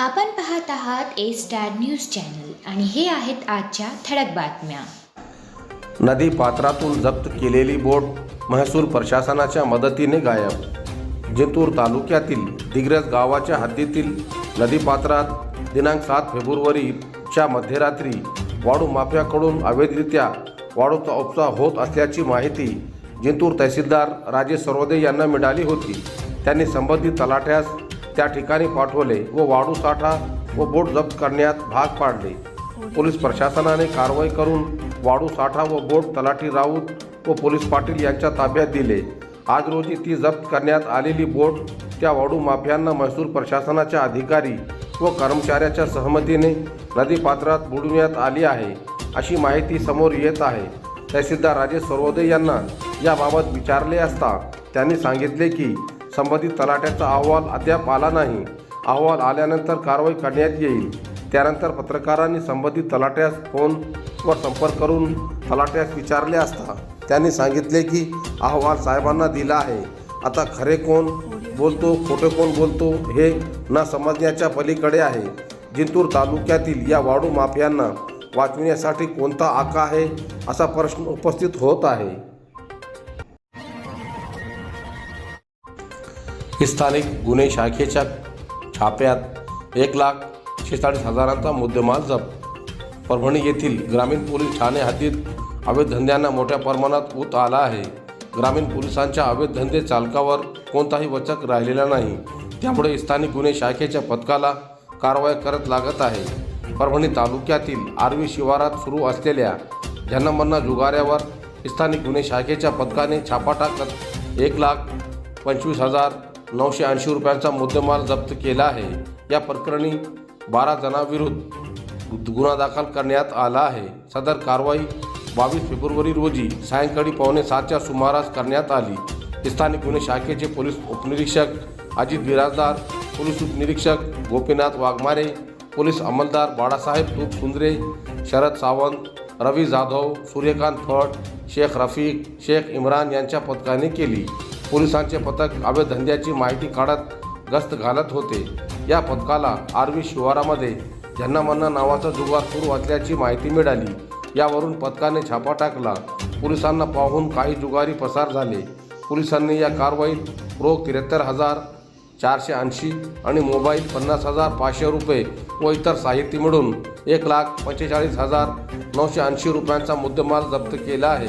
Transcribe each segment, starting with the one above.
आपण पाहत आहात ए स्टार न्यूज चॅनल आणि हे आहेत आजच्या ठळक बातम्या. नदी पात्रातून जप्त केलेली बोट महसूल प्रशासनाच्या मदतीने गायब. जिंतूर तालुक्यातील दिग्रज गावाच्या हद्दीतील नदीपात्रात दिनांक सात फेब्रुवारीच्या मध्यरात्री वाळू माफियाकडून अवैधरित्या वाळूचा उपसा होत असल्याची माहिती जिंतूर तहसीलदार राजेश सर्वदे यांना मिळाली होती. त्यांनी संबंधित तलाठ्यास त्या ठिकाणी पाठवले व वाळू साठा व बोट जप्त करण्यात भाग पाडले. पोलीस प्रशासनाने कारवाई करून वाळू साठा व बोट तलाठी राऊत व पोलीस पाटील यांच्या ताब्यात दिले. आज रोजी ती जप्त करण्यात आलेली बोट त्या वाळू माफियांना महसूल प्रशासनाच्या अधिकारी व कर्मचाऱ्याच्या सहमतीने नदीपात्रात बुडविण्यात आली आहे अशी माहिती समोर येत आहे. तहसीलदार राजेश सर्वोदय यांना याबाबत विचारले असता त्यांनी सांगितले की संबंधित तलाट्याचा अहवाल अद्याप आला नाही. अहवाल आल्यानंतर कारवाई करण्यात येईल. त्यानंतर पत्रकारांनी संबंधित तलाट्यास फोनवर संपर्क करून तलाट्यास विचारले असता त्यांनी सांगितले की अहवाल साहेबांना दिला आहे. आता खरे कोण बोलतो खोटे कोण बोलतो हे न समजण्याच्या पलीकडे आहे. जिंतूर तालुक्यातील या वाडू माफियांना वाचविण्यासाठी कोणता आका आहे असा प्रश्न उपस्थित होत आहे. स्थानिक गुन्हे शाखेच्या छाप्यात एक लाख शेहेचाळीस हजारांचा मुद्देमाल जप्त. परभणी येथील ग्रामीण पोलीस ठाणे हद्दीत अवैध धंद्यांना मोठ्या प्रमाणात उत आला आहे. ग्रामीण पोलिसांच्या अवैध धंदे चालकावर कोणताही वचक राहिलेला नाही. त्यामुळे स्थानिक गुन्हे शाखेच्या पथकाला कारवाई करत लागत आहे. परभणी तालुक्यातील आर्वी शिवारात सुरू असलेल्या झन्नमन्ना जुगाऱ्यावर स्थानिक गुन्हे शाखेच्या पथकाने छापा टाकत एक लाख पंचवीस हजार नऊशे ऐंशी रुपयांचा मुद्देमाल जप्त केला आहे. या प्रकरणी बारा जणांविरुद्ध गुन्हा दाखल करण्यात आला आहे. सदर कारवाई बावीस फेब्रुवारी रोजी सायंकाळी पावणे सातच्या सुमारास करण्यात आली. स्थानिक गुन्हे शाखेचे पोलीस उपनिरीक्षक अजित बिराजदार पोलीस उपनिरीक्षक गोपीनाथ वाघमारे पोलीस अंमलदार बाळासाहेब तूप सुंदरे शरद सावंत रवी जाधव सूर्यकांत फट शेख रफीक शेख इम्रान यांच्या पथकाने केली. पोलिसांचे पथक अवैध धंद्याची माहिती काढत गस्त घालत होते. या पथकाला आर्वी शिवारामध्ये झन्नामन्ना नावाचा जुगार सुरू असल्याची माहिती मिळाली यावरून पथकाने छापा टाकला. पोलिसांना पाहून काही जुगारी पसार झाले. पोलिसांनी या कारवाईत रोख त्र्याहत्तर हजार चारशे ऐंशी आणि मोबाईल पन्नास हजार पाचशे रुपये व इतर साहित्य मिळून एक लाख पंचेचाळीस हजार नऊशे ऐंशी रुपयांचा मुद्देमाल जप्त केला आहे.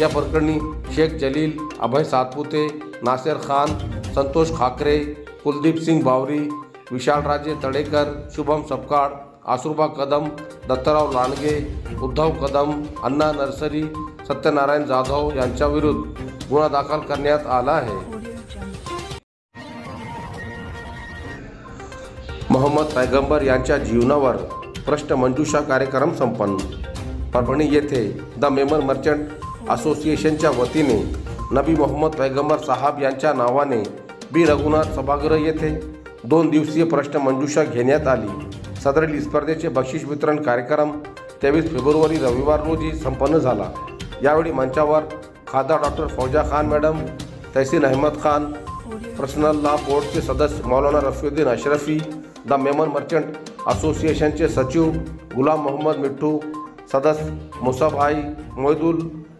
या प्रकरणी शेख जलील अभय सातपुते नासेर खान संतोष खाकरे कुलदीप सिंग बावरी विशालराजे तडेकर शुभम सपकाळ आसुरबा कदम दत्तराव लांडगे उद्धव कदम अण्णा नर्सरी सत्यनारायण जाधव यांच्याविरुद्ध गुन्हा दाखल करण्यात आला आहे. मोहम्मद पैगंबर यांच्या जीवनावर प्रश्नमंजुषा कार्यक्रम संपन्न. परभणी येथे द मेमर मर्चंट असोसिएशनच्या वतीने नबी मोहम्मद पैगंबर साहब यांच्या नावाने बी. रघुनाथ सभागृह येथे दोन दिवसीय प्रश्नमंजुषा घेण्यात आली. सदरील स्पर्धेचे बक्षीस वितरण कार्यक्रम तेवीस फेब्रुवारी रविवार रोजी संपन्न झाला. यावेळी मंचावर खासदार doctor Fauza Khan madam Tahseen Ahmed Khan personal law बोर्डचे सदस्य मौलाना रफीउद्दीन अशरफी द मेमन मर्चंट असोसिएशनचे सचिव गुलाम मोहम्मद मिठ्ठू सदस्य मुसाभाई मोहिदुल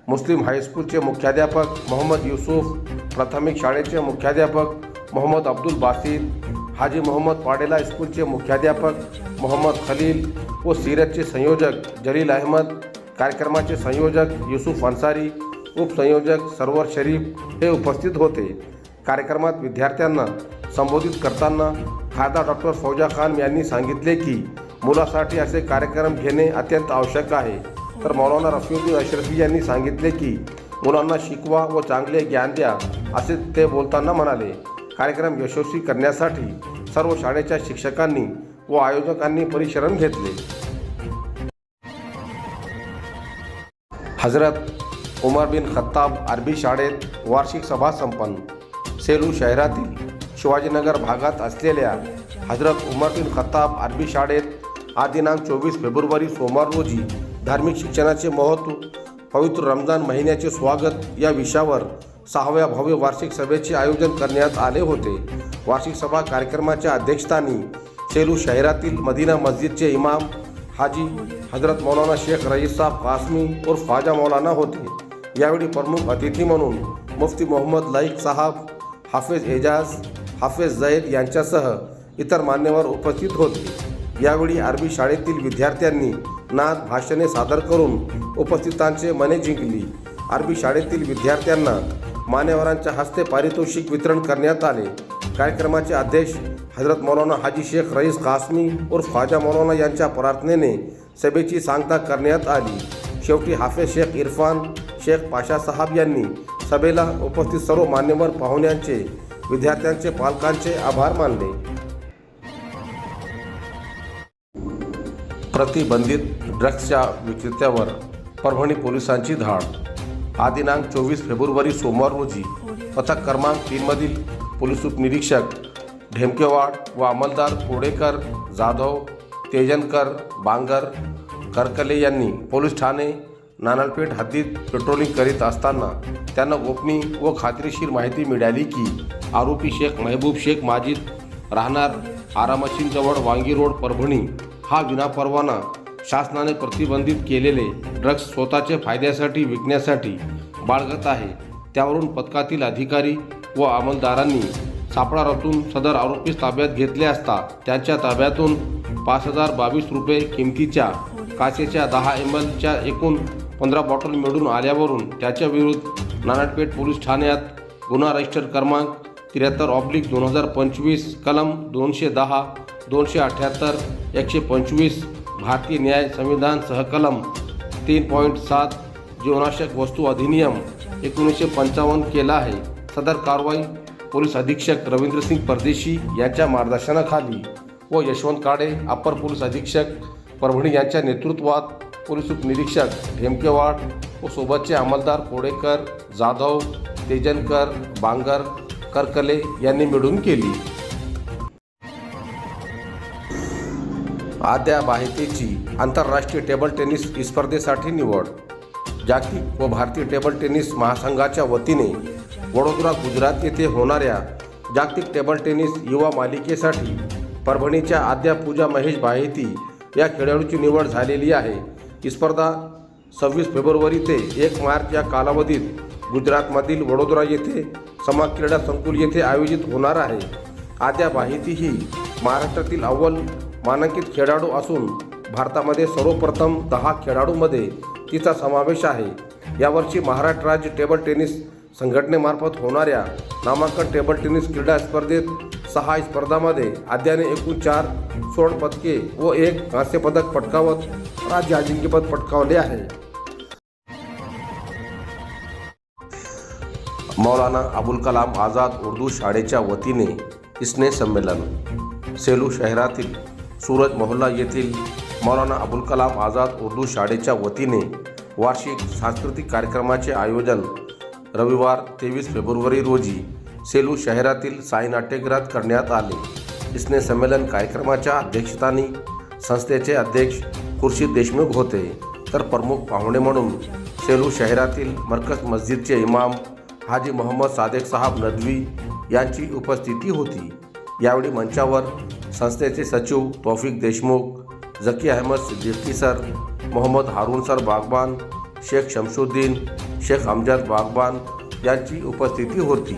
मुस्लिम हायस्कूलचे मुख्याध्यापक मोहम्मद युसुफ प्राथमिक शाळेचे मुख्याध्यापक मोहम्मद अब्दुल बासिद हाजी मोहम्मद पाडेला स्कूलचे मुख्याध्यापक मोहम्मद खलील व सीरतचे संयोजक जलील अहमद कार्यक्रमाचे संयोजक युसुफ अन्सारी उपसंयोजक सरवर शरीफ हे उपस्थित होते. कार्यक्रमात विद्यार्थ्यांना संबोधित करताना खासदार डॉक्टर फौजा खान यांनी सांगितले की मुलासाठी असे कार्यक्रम घेणे अत्यंत आवश्यक आहे. तर मौलाना रफीउद्दीन अशरफी यांनी सांगितले की मुलांना शिकवा व चांगले ज्ञान द्या असे ते बोलताना म्हणाले. कार्यक्रम यशस्वी करण्यासाठी सर्व शाळेच्या शिक्षकांनी व आयोजकांनी परिश्रम घेतले. हजरत उमर बिन खत्ताब अरबी शाळेत वार्षिक सभा संपन्न. सेलू शहरातील शिवाजीनगर भागात असलेल्या हजरत उमर बिन खत्ताब अरबी शाळेत आदिनांक दिनांक चोवीस फेब्रुवारी सोमवार रोजी धार्मिक शिक्षणाचे महत्त्व पवित्र रमजान महिन्याचे स्वागत या विषयावर सहाव्या भव्य वार्षिक सभेचे आयोजन करण्यात आले होते. वार्षिक सभा कार्यक्रमाच्या अध्यक्षस्थानी सेलू शहरातील मदीना मस्जिदचे इमाम हाजी हजरत मौलाना शेख रईस साहब कासमी उर्फ मौलाना होते. यावेळी प्रमुख अतिथी म्हणून मुफ्ती मोहम्मद लाईक साहब हाफिज एजाज हाफिज जैद यांच्यासह इतर मान्यवर उपस्थित होते. यावेळी अरबी शाळेतील विद्यार्थ्यांनी नाद भाषणे सादर करून उपस्थितांचे मने जिंकली. अरबी शाळेतील विद्यार्थ्यांना मान्यवरांच्या हस्ते पारितोषिक वितरण करण्यात आले. कार्यक्रमाचे अध्यक्ष हजरत मौलाना हाजी शेख रईस कासमी उर्फ ख्वाजा मौलाना यांच्या प्रार्थनेने सभेची सांगता करण्यात आली. शेवटी हाफिज शेख इरफान शेख पाशा साहब यांनी सभेला उपस्थित सर्व मान्यवर पाहुण्यांचे विद्यार्थ्यांचे पालकांचे आभार मानले. प्रतिबंधित ड्रग्सच्या विक्रेत्यावर परभणी पोलिसांची धाड. हा दिनांक चोवीस फेब्रुवारी सोमवार रोजी पथक क्रमांक तीनमधील पोलीस उपनिरीक्षक ढेमकेवाड व अंमलदार कोडेकर जाधव तेजनकर बांगर करकले यांनी पोलीस ठाणे नानलपेठ हद्दीत पेट्रोलिंग करीत असताना त्यांना गोपनीय व खात्रीशीर माहिती मिळाली की आरोपी शेख महबूब शेख माजिद राहणार आरामशींजवळ वांगी रोड परभणी हा विनापरवाना शासनाने प्रतिबंधित केलेले ड्रग्ज स्वतःच्या फायद्यासाठी विकण्यासाठी बाळगत आहे. त्यावरून पथकातील अधिकारी व अंमलदारांनी सापळा रचून सदर आरोपीस ताब्यात घेतले असता त्यांच्या ताब्यातून पाच हजार बावीस रुपये किमतीच्या काचेच्या दहा एम एलच्या एकूण पंधरा बॉटल मिळून आल्यावरून त्याच्या विरुद्ध नानाटपेठ पोलीस ठाण्यात गुन्हा रजिस्टर क्रमांक त्र्याहत्तर ऑब्लिक दोन हजार पंचवीस कलम दोनशे दहा दोनशे अठ्ठ्याहत्तर एकशे पंचवीस भारतीय न्याय संविधान सहकलम तीन पॉईंट सात जीवनाशक वस्तू अधिनियम एकोणीसशे पंचावन्न केला आहे. सदर कारवाई पोलीस अधीक्षक रवींद्रसिंग परदेशी यांच्या मार्गदर्शनाखाली व यशवंत काडे अप्पर पोलीस अधीक्षक परभणी यांच्या नेतृत्वात पोलीस उपनिरीक्षक ढेमकेवाड व सोबतचे अंमलदार कोडेकर जाधव तेजनकर बांगर करकले यांनी मिळून केली. आद्या बाहेतेची आंतरराष्ट्रीय टेबल टेनिस स्पर्धेसाठी निवड. जागतिक व भारतीय टेबल टेनिस महासंघाच्या वतीने वडोदरा गुजरात येथे होणाऱ्या जागतिक टेबल टेनिस युवा मालिकेसाठी परभणीच्या आद्या पूजा महेश बाहेती या खेळाडूची निवड झालेली आहे. ही स्पर्धा सव्वीस फेब्रुवारी ते एक मार्च या कालावधीत गुजरातमधील वडोदरा येथे समाज क्रीडा संकुल येथे आयोजित होणार आहे. आद्या बाहिती ही महाराष्ट्रातील अव्वल मानांकित खेळाडू असून भारतामध्ये सर्वप्रथम दहा खेळाडूमध्ये तिचा समावेश आहे. यावर्षी महाराष्ट्र राज्य टेबल टेनिस संघटनेमार्फत होणाऱ्या नामांकन टेबल टेनिस क्रीडा स्पर्धेत सहा स्पर्धामध्ये आद्याने एकूण चार स्वर्णपदके पदके व एक कांस्यपदक पटकावत राज्य अजिंक्यपद पटकावले आहे. मौलाना अबुल कलाम आझाद उर्दू शाळेच्या वतीने स्नेह संमेलन सेलू शहरातील सूरज मोहल्ला येथील मौलाना अबुल कलाम आझाद उर्दू शाळेच्या वतीने वार्षिक सांस्कृतिक कार्यक्रमाचे आयोजन रविवार तेवीस फेब्रुवारी रोजी सेलू शहरातील साई नाट्यगृहात करण्यात आले. इसने संमेलन कार्यक्रमाच्या अध्यक्षस्थानी संस्थेचे अध्यक्ष खुर्शीद देशमुख होते. तर प्रमुख पाहुणे म्हणून सेलू शहरातील मरकज मस्जिदचे इमाम हाजी मोहम्मद सादेक साहब नदवी यांची उपस्थिती होती. यावेळी मंचावर संस्थेचे सचिव तौफिक देशमुख झकी अहमद सिद्दीकी सर मोहम्मद हारून सर बागबान शेख शमशुद्दीन शेख अमजद बागबान यांची उपस्थिती होती.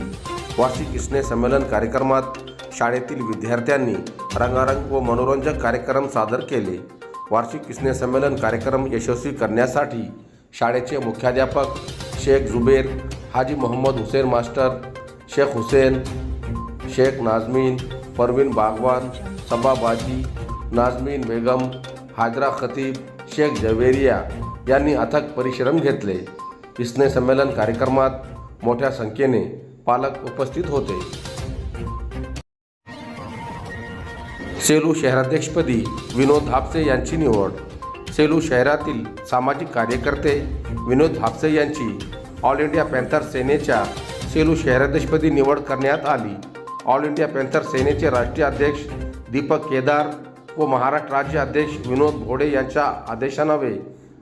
वार्षिक स्नेह संमेलन कार्यक्रमात शाळेतील विद्यार्थ्यांनी रंगारंग व मनोरंजक कार्यक्रम सादर केले. वार्षिक इसने संमेलन कार्यक्रम यशस्वी करण्यासाठी शाळेचे मुख्याध्यापक शेख जुबेर हाजी मोहम्मद हुसेन मास्टर शेख हुसेन शेख नाजमीन परवीन बागवान सबा बाजी नाजमीन बेगम हाजरा खतीब शेख जवेरिया यांनी अथक परिश्रम घेतले. इसने संमेलन कार्यक्रमात मोठ्या संख्येने पालक उपस्थित होते. सेलू शहराध्यक्षपदी विनोद हापसे यांची निवड. सेलू शहरातील सामाजिक कार्यकर्ते विनोद हापसे यांची ऑल इंडिया पॅन्थर सेनेच्या सेलू शहराध्यक्षपदी निवड करण्यात आली. ऑल इंडिया पॅन्थर सेनेचे राष्ट्रीय अध्यक्ष दीपक केदार व महाराष्ट्र राज्य अध्यक्ष विनोद भोडे यांच्या आदेशानवे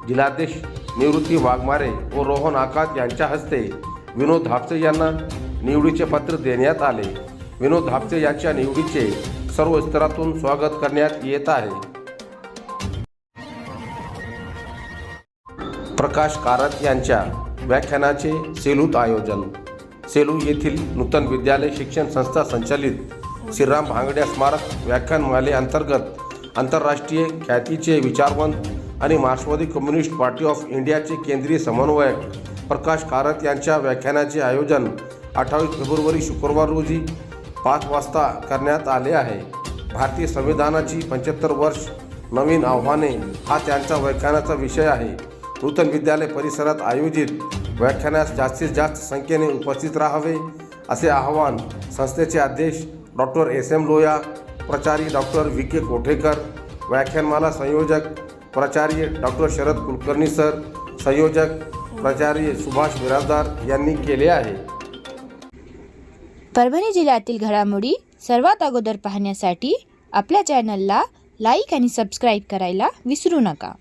जिल्हाध्यक्ष निवृत्ती वाघमारे व रोहन आकात यांच्या हस्ते विनोद धापसे यांना निवडीचे पत्र देण्यात आले. विनोद हापसे यांच्या निवडीचे सर्व स्तरातून स्वागत करण्यात येत आहे. प्रकाश कारत यांच्या व्याख्यानाचे सेलूत आयोजन. सेलू येथील नूतन विद्यालय शिक्षण संस्था संचालित श्रीराम भांगड्या स्मारक व्याख्यानमाले अंतर्गत आंतरराष्ट्रीय ख्यातीचे विचारवंत आणि मार्क्सवादी कम्युनिस्ट पार्टी ऑफ इंडियाचे केंद्रीय समन्वयक प्रकाश कारत यांच्या व्याख्यानाचे आयोजन अठ्ठावीस फेब्रुवारी शुक्रवार रोजी पाच वाजता करण्यात आले आहे. भारतीय संविधानाची पंच्याहत्तर वर्ष नवीन आव्हाने हा त्यांचा व्याख्यानाचा विषय आहे. नूतन विद्यालय परिसरात आयोजित व्याख्यानास जास्तीत जास्त संख्येने उपस्थित राहावे असे आवाहन संस्थेचे अध्यक्ष डॉक्टर एस एम लोया प्राचार्य डॉक्टर व्ही के कोठेकर व्याख्यानमाला संयोजक प्राचार्य डॉक्टर शरद कुलकर्णी सर संयोजक प्राचार्य सुभाष बिराजदार यांनी केले आहे. परभणी जिल्ह्यातील घडामोडी सर्वात अगोदर पाहण्यासाठी आपल्या चॅनलला लाईक आणि सबस्क्राईब करायला विसरू नका.